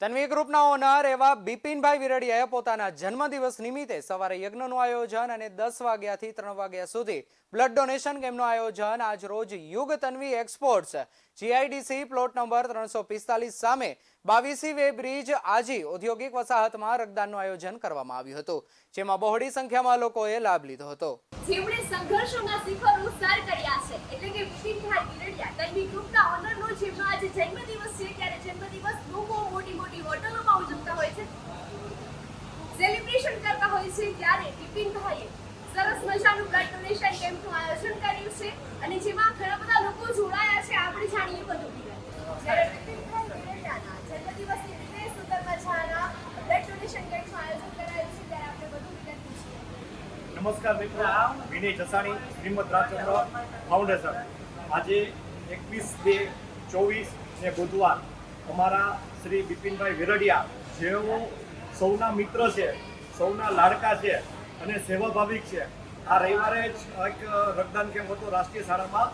તન્વી ગ્રુપના ઓનર એવા બિપિનભાઈ વિરડિયાએ પોતાના જન્મદિવસ નિમિત્તે સવારે યજ્ઞનું આયોજન અને દસ વાગ્યાથી ત્રણ વાગ્યા સુધી બ્લડ ડોનેશન કેમ્પનું આયોજન આજ રોજ Yug Tanvi exports GIDC plot number ત્રણસો પિસ્તાલીસ સામે બાવીસી વે બ્રિજ આજી ઔદ્યોગિક વસાહતમાં રક્તદાનનું આયોજન કરવામાં આવ્યું હતું, જેમાં બહોળી સંખ્યામાં લોકોએ લાભ લીધો હતો. જેમણે સંઘર્ષોના શિખર સર કર્યા છે, એટલે કે મોટી મોટી હોટલોમાં ઉજવતા હોય છે. સેલિબ્રેશન કરતા હોય છે ત્યારે વિપિનભાઈએ સરસ મજાનું બ્લડ ડોનેશન કેમ્પનું આયોજન કર્યું છે. અને જેમાં ઘણા બધા લોકો જોડાયા છે. આપણે જાણીએ બધું. નમસ્કાર મિત્રો. વિનય જસાણી, શ્રીમદ રાજચંદ્ર ફાઉન્ડેશન. આજે એકવીસ બે ચોવીસ ને બુધવાર અમારા શ્રી બિપિનભાઈ વિરડિયા, જેઓ સૌના મિત્ર છે, સૌના લાડકા છે અને સેવાભાવિક છે. આ રવિવારે જ એક રક્તદાન કેમ્પ હતો રાષ્ટ્રીય શાળામાં.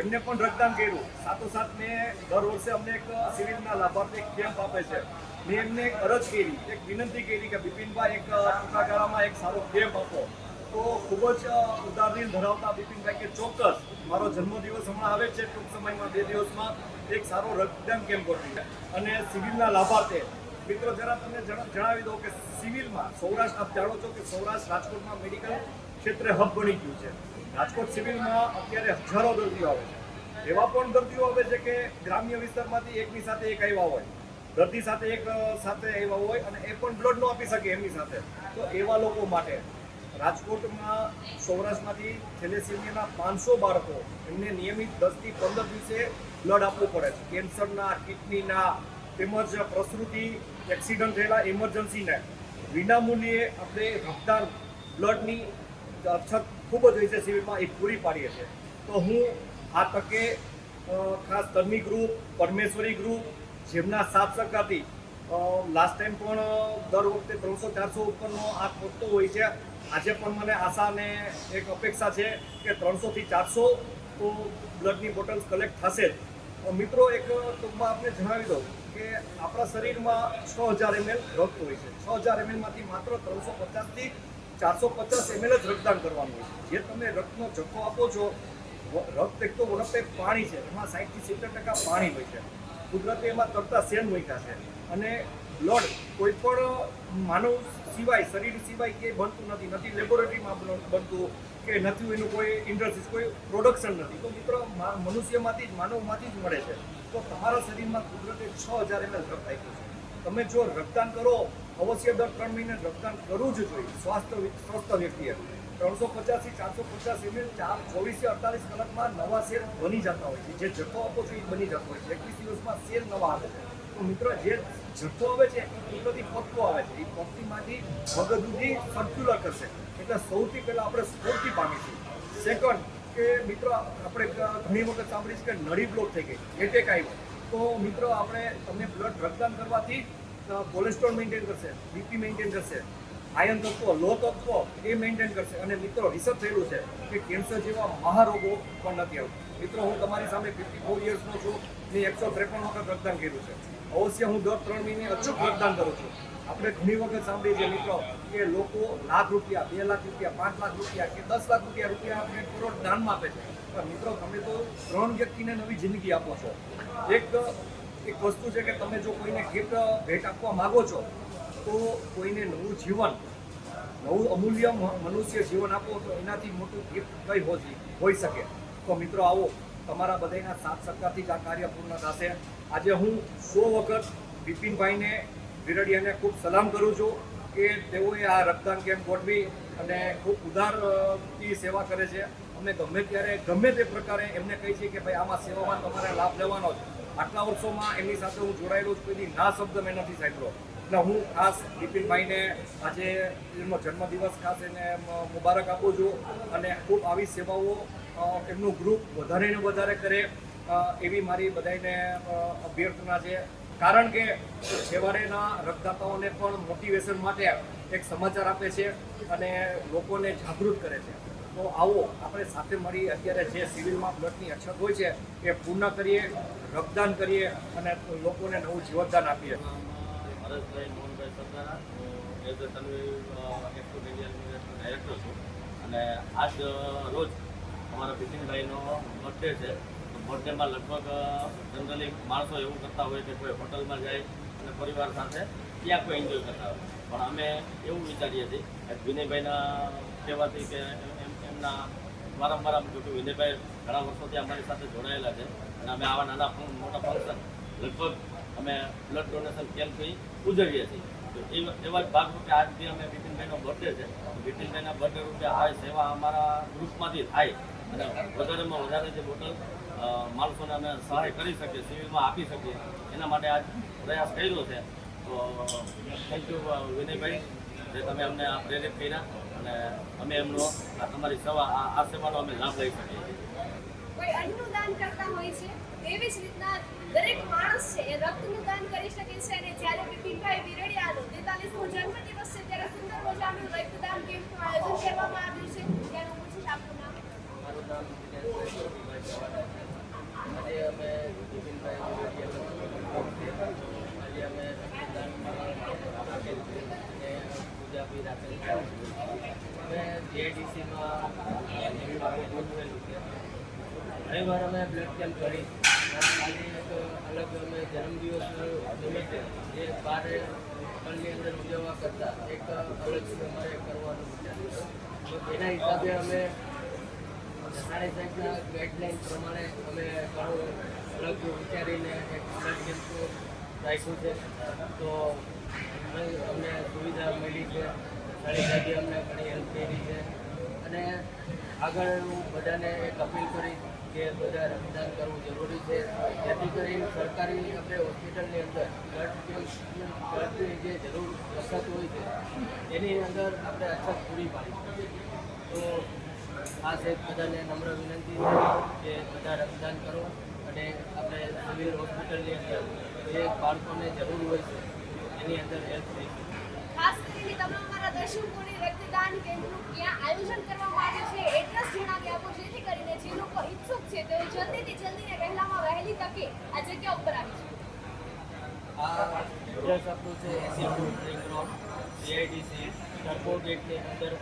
એમને પણ રક્તદાન કર્યું. સાથોસાથ મેં દર વર્ષે અમને એક સિવિલના લાભાર્થી કેમ્પ આપે છે. મેં એમને એક અરજ કરી, એક વિનંતી કરી કે બિપિનભાઈ એક ટૂંકા ગાળામાં એક સારો કેમ્પ આપો. તો ખૂબ જ ઉદાર દિલ ધરાવતા બિપિનભાઈ કે ચોક્કસ મારો જન્મદિવસ હમણાં આવે છે ટૂંક સમયમાં બે દિવસમાં એક સારો રક્તદાન કેમ્પ ગોઠવી અને સિવિલના લાભાર્થે, મિત્રો જરા તમને જણા- જણાવી દઉં કે સિવિલમાં સૌરાષ્ટ્ર આપ જાણો છો કે સૌરાષ્ટ્ર રાજકોટમાં મેડિકલ ક્ષેત્રે હબ બની ગયું છે. રાજકોટ સિવિલમાં અત્યારે હજારો દર્દીઓ આવે છે. એવા પણ દર્દીઓ આવે છે કે ગ્રામ્ય વિસ્તારમાંથી એકની સાથે એક આવ્યા હોય. દર્દી સાથે એક સાથે આવ્યા હોય અને એ પણ બ્લડ ન આપી શકે એમની સાથે. તો એવા લોકો માટે રાજકોટમાં સૌરાષ્ટ્રમાંથી થેલેસેમિયાના પાંચસો બાળકો. એમને નિયમિત દસથી પંદર દિવસે બ્લડ આપવું પડે છે. કેન્સરના, કિડનીના તેમજ પ્રસૃતિ એક્સિડન્ટ થયેલા ઇમરજન્સીને વિનામૂલ્યે આપણે રક્તદાન બ્લડની અછત ખૂબ જ હોય છે શિબિરમાં એ પૂરી પાડીએ છીએ. તો હું આ તકે ખાસ તન્વી ગ્રુપ, પરમેશ્વરી ગ્રુપ, જેમના સાથ સહકારથી લાસ્ટ ટાઈમ પણ દર વખતે ત્રણસો ચારસો ઉપરનો આ પહોંચતો હોય છે. આજે પણ મને આશા અને એક અપેક્ષા છે કે ત્રણસોથી ચારસો તો બ્લડની બોટલ્સ કલેક્ટ થશે જ. મિત્રો, એક ટૂંકમાં આપને જણાવી દઉં કે આપણા શરીરમાં છ હજાર એમએલ રક્ત હોય છે. છ હજાર એમએલમાંથી માત્ર ત્રણસો પચાસથી ચારસો પચાસ એમએલ જ રક્તદાન કરવાનું હોય છે. જે તમે રક્તનો જથ્થો આપો છો રક્ત એક તો વનપે પાણી છે, એમાં સાઠથી સિત્તેર ટકા પાણી હોય છે. કુદરતે એમાં તરતા સેન મૂક્યા છે. અને બ્લડ કોઈ પણ માનવ સિવાય, શરીર સિવાય કે બનતું નથી નથી લેબોરેટરીમાં બનતું કે નથી, એનું કોઈ ઇન્ડસ્ટ્રીઝ કોઈ પ્રોડક્શન નથી. તો મિત્રો મનુષ્યમાંથી જ, માનવમાંથી જ મળે છે. તો તમારા શરીરમાં કુદરતે છ હજાર એમએલ રક્ત આપ્યું છે. તમે જો રક્તદાન કરો, અવશ્ય દર ત્રણ મહિને રક્તદાન કરવું જ જોઈએ. સ્વાસ્થ્ય સ્વસ્થ વ્યક્તિએ. ત્રણસો પચાસથી ચારસો પચાસ એમએલ ચાર ચોવીસથી અડતાલીસ કલાકમાં નવા સેલ બની જતા હોય છે. જે જથ્થો આપો છો એ બની જતો હોય છે. એકવીસ દિવસમાં સેલ નવા આવે છે. મિત્રો જે જથ્થો આવે છે, એ બધી પત્તો આવે છે. એ પત્તીમાંથી મગજ સુધી સર્ક્યુલર કરશે. એટલે સૌથી પહેલાં આપણે સ્ફૂર્તિ પામીશું સેકન્ડ કે મિત્રો, આપણે ઘણી વખત સાંભળીશ કે નળી બ્લોક થઈ ગઈ એટેક આવ્યો તો મિત્રો, આપણે તમને બ્લડ રક્તદાન કરવાથી કોલેસ્ટ્રોલ મેન્ટેન કરશે બીપી મેન્ટેન કરશે આયન તત્વો લો તત્વો, એ મેન્ટેન કરશે. અને મિત્રો રિસર્ચ થયેલું છે કે કેન્સર જેવા મહારોગો પણ નથી આવતા. મિત્રો, હું તમારી સામે ફિફ્ટી ફોર યર્સનો છું. મેં એકસો ત્રેપન વખત રક્તદાન કર્યું છે. અવશ્ય હું દર ત્રણ મહિને અચૂક રક્તદાન કરું છું. આપણે ઘણી વખત સાંભળીએ છીએ મિત્રો કે લોકો લાખ રૂપિયા, બે લાખ રૂપિયા, પાંચ લાખ રૂપિયા કે દસ લાખ રૂપિયા રૂપિયા આપણે કરોડ દાનમાં આપે છે. પણ મિત્રો, તમે તો ત્રણ વ્યક્તિને નવી જિંદગી આપો છો. એક એક વસ્તુ છે કે તમે જો કોઈને ગિફ્ટ ભેટ આપવા માગો છો, તો કોઈને નવું જીવન, નવું અમૂલ્ય મનુષ્ય જીવન આપો તો એનાથી મોટું ગિફ્ટ કઈ હોતી હોઈ શકે. તો મિત્રો આવો, તમારા બધાના સાથ સહકારથી જ આ કાર્ય પૂર્ણ થશે. આજે હું સો વખત બિપિનભાઈને વિરડિયાને ખૂબ સલામ કરું છું કે તેઓએ આ રક્તદાન કેમ્પ ગોઠવી અને ખૂબ ઉદારથી સેવા કરે છે. અમે ગમે ત્યારે, ગમે તે પ્રકારે એમને કહી છીએ કે ભાઈ, આમાં સેવામાં તમારે લાભ લેવાનો જ. આટલા વર્ષોમાં એમની સાથે હું જોડાયેલો છું કોઈ ના શબ્દ મેં નથી સાંભળ્યો. એટલે હું ખાસ બિપિનભાઈને આજે એમનો જન્મદિવસ ખાસ એને મુબારક આપું છું અને ખૂબ આવી સેવાઓ એમનું ગ્રુપ વધારે ને વધારે કરે. એવી મારી બધાને અભ્યર્થના છે. કારણ કે છેવાડેના રક્તદાતાઓને પણ મોટિવેશન માટે એક સમાચાર આપે છે અને લોકોને જાગૃત કરે છે. તો આવો, આપણે સાથે મળી અત્યારે જે સિવિલમાં બ્લડની અછત હોય છે, એ પૂર્ણ કરીએ, રક્તદાન કરીએ અને લોકોને નવું જીવતદાન આપીએ. હરેશભાઈ મોહનભાઈ સરદારા. છું. અને આજ રોજ અમારા બિપિનભાઈનો બર્થડે છે. તો બર્થડેમાં લગભગ જનરલી માણસો એવું કરતા હોય કે કોઈ હોટલમાં જાય અને પરિવાર સાથે ત્યાં કોઈ એન્જોય કરતા હોય. પણ અમે એવું વિચારીએ છીએ કે વિનયભાઈના કહેવાથી કે એમ- એમના વારંવાર આમ જોયું વિનયભાઈ ઘણા વર્ષોથી અમારી સાથે જોડાયેલા છે અને અમે આવા નાના મોટા ફંક્શન લગભગ અમે બ્લડ ડોનેશન કેમ્પથી ઉજવીએ છીએ. તો એવા જ ભાગરૂપે આજ બી અમે બિપિનભાઈનો બર્થડે છે. બિપિનભાઈના બર્થડે રૂપે આ સેવા અમારા ગ્રુપમાંથી થાય. અને વધારેમાં વધારે જે બોટલ અ, માણસોને અમે સહાય કરી શકીએ સિવિલમાં આપી શકીએ એના માટે આજ પ્રયાસ કર્યો છે. તો થેન્ક યુ વિનયભાઈ જે તમે અમને આ પ્રેરિત કર્યા અને અમે એમનો આ તમારી સેવા આ આ સેવાનો અમે લાભ લઈ શકીએ કોઈ દાન રીતના દરેક માણસ રક્તનું કરી શકે છે નામ મારું નામ દિનેશભાઈ ગોપીભાઈ ચૌહાણ છે. આજે અમે બિપિનભાઈ વિરોડિયા આજે અમે રક્તદાન રાખેલ છે અને પૂજા બી રાખેલ છે અમે જીઆઈડીસીમાં ગોઠવેલું છે ઘણી વાર અમે બ્લડ કેમ્પ કરી આજે એક અલગ અમે જન્મદિવસ નિમિત્તે જે બાર હોટલની અંદર ઉજવવા કરતાં એક અલગ અમારે કરવાનું વિચાર્યું તો એના હિસાબે અમે સાડી સાહેબના ગાઈડલાઈન પ્રમાણે અમે ઘણું અલગ વિચારીને એક તો અમને સુવિધા મળી છે. સાડી સાહેબે અમને ઘણી હેલ્પ કરી છે. અને આગળ હું બધાને એક અપીલ કરીશ કે બધા રક્તદાન કરવું જરૂરી છે. જેથી કરીને સરકારી આપણે હોસ્પિટલની અંદર બ્લડ બ્લડની જે જરૂર અછત હોય છે, એની અંદર આપણે અછત પૂરી પાડી તો આ સાહેબ બધાને નમ્ર વિનંતી છે કે બધા રક્તદાન કરો અને આપણે સિવિલ હોસ્પિટલની અંદર જે બાળકોને જરૂર હોય છે એની અંદર હેલ્પ થઈ ખાસ કરીને તમે અમારા દર્શકોને રક્તદાન કેમ્પનું ક્યાં આયોજન કરવામાં આવ્યું છે એડ્રેસ જણાવી આપો જેથી કરીને જે લોકો ઈચ્છુક છે તેઓ જલ્દીથી જલ્દી ને વહેલામાં વહેલી તકે આ જગ્યા ઉપર આવી શકે. આ એડ્રેસ આપણું છે એસી foot ring road CIDC turbo ગેટની અંદર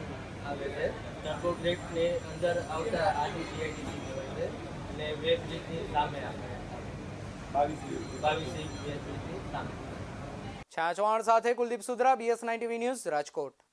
આવે છે. ટર્બો ગેટની અંદર આવતા આજી સીઆઈડીસી કહેવાય છે અને વેબ બ્રિજની સામે આવે બાવીસી બાવીસી વેબ બ્રિજની સામે છાછવાણ સાથે Kuldeep Sudhra BS ninety news Rajkot